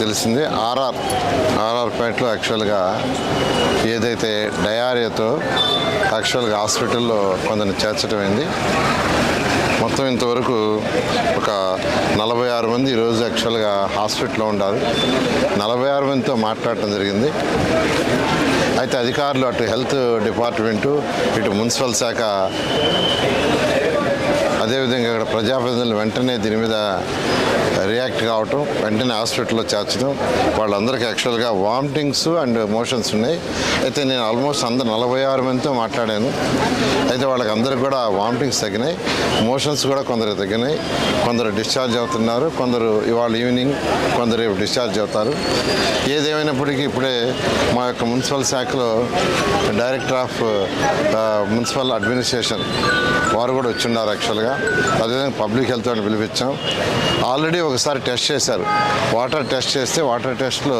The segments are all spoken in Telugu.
తెలిసింది ఆర్ఆర్ ఆర్ఆర్ పేటలో యాక్చువల్గా ఏదైతే డయారియాతో యాక్చువల్గా హాస్పిటల్లో కొందరిని చేర్చటమైంది. మొత్తం ఇంతవరకు ఒక నలభై ఆరు మంది ఈరోజు యాక్చువల్గా హాస్పిటల్లో ఉండాలి. నలభై ఆరు మందితో మాట్లాడటం జరిగింది. అయితే అధికారులు అటు హెల్త్ డిపార్ట్మెంటు ఇటు మున్సిపల్ శాఖ అదేవిధంగా ఇక్కడ ప్రజాప్రతినిధులు వెంటనే దీని మీద రియాక్ట్ కావటం వెంటనే హాస్పిటల్లో చేర్చడం వాళ్ళందరికీ యాక్చువల్గా వామిటింగ్స్ అండ్ మోషన్స్ ఉన్నాయి. అయితే నేను ఆల్మోస్ట్ అందరు నలభై ఆరు మందితో మాట్లాడాను. అయితే వాళ్ళకి అందరికి కూడా వామిటింగ్స్ తగ్గినాయి. మోషన్స్ కూడా కొందరు తగ్గినాయి. కొందరు డిశ్చార్జ్ అవుతున్నారు. కొందరు ఇవాళ ఈవినింగ్ కొందరు రేపు డిశ్చార్జ్ అవుతారు. ఏదేమైనప్పటికీ ఇప్పుడే మా యొక్క మున్సిపల్ శాఖలో డైరెక్టర్ ఆఫ్ మున్సిపల్ అడ్మినిస్ట్రేషన్ వారు కూడా వచ్చిన్నారు యాక్చువల్గా. అదేవిధంగా పబ్లిక్ హెల్త్ అని పిలిపించాం. ఆల్రెడీ ఒకసారి టెస్ట్ చేశారు. వాటర్ టెస్ట్ చేస్తే వాటర్ టెస్ట్లో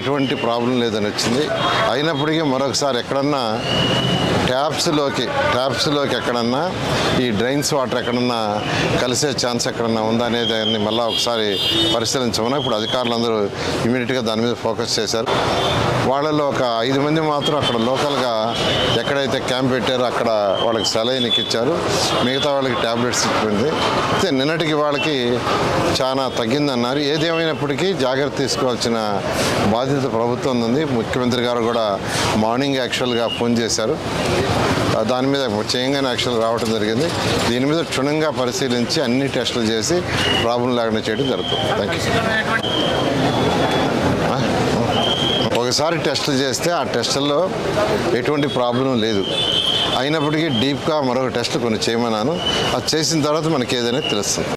ఎటువంటి ప్రాబ్లం లేదని వచ్చింది. అయినప్పటికీ మరొకసారి ఎక్కడన్నా ట్యాప్స్లోకి ట్యాప్స్లోకి ఎక్కడన్నా ఈ డ్రైన్స్ వాటర్ ఎక్కడన్నా కలిసే ఛాన్స్ ఎక్కడన్నా ఉందా అనేది దాన్ని మళ్ళీ ఒకసారి పరిశీలించమని ఇప్పుడు అధికారులందరూ ఇమీడియట్గా దాని మీద ఫోకస్ చేశారు. వాళ్ళలో ఒక ఐదు మంది మాత్రం అక్కడ లోకల్గా ఎక్కడైతే క్యాంప్ పెట్టారో అక్కడ వాళ్ళకి సెలైన్ ఇచ్చారు మిగతా వాళ్ళకి ట్యాబ్లెట్స్ ఇచ్చింది. అయితే నిన్నటికి వాళ్ళకి చాలా తగ్గిందన్నారు. ఏదేమైనప్పటికీ జాగ్రత్త తీసుకోవాల్సిన బాధ్యత ప్రభుత్వం ఉంది. ముఖ్యమంత్రి గారు కూడా మార్నింగ్ యాక్చువల్గా ఫోన్ చేశారు. దాని మీద చేయంగానే యాక్చువల్ రావడం జరిగింది. దీని మీద క్షుణ్ణంగా పరిశీలించి అన్ని టెస్టులు చేసి ప్రాబ్లం లేకుండా చేయడం జరుగుతుంది. థ్యాంక్ యూ ఒకసారి టెస్ట్ చేస్తే ఆ టెస్టుల్లో ఎటువంటి ప్రాబ్లం లేదు. అయినప్పటికీ డీప్గా మరొక టెస్ట్ కొన్ని చేయమన్నాను. అది చేసిన తర్వాత మనకి ఏదైనా తెలుస్తుంది.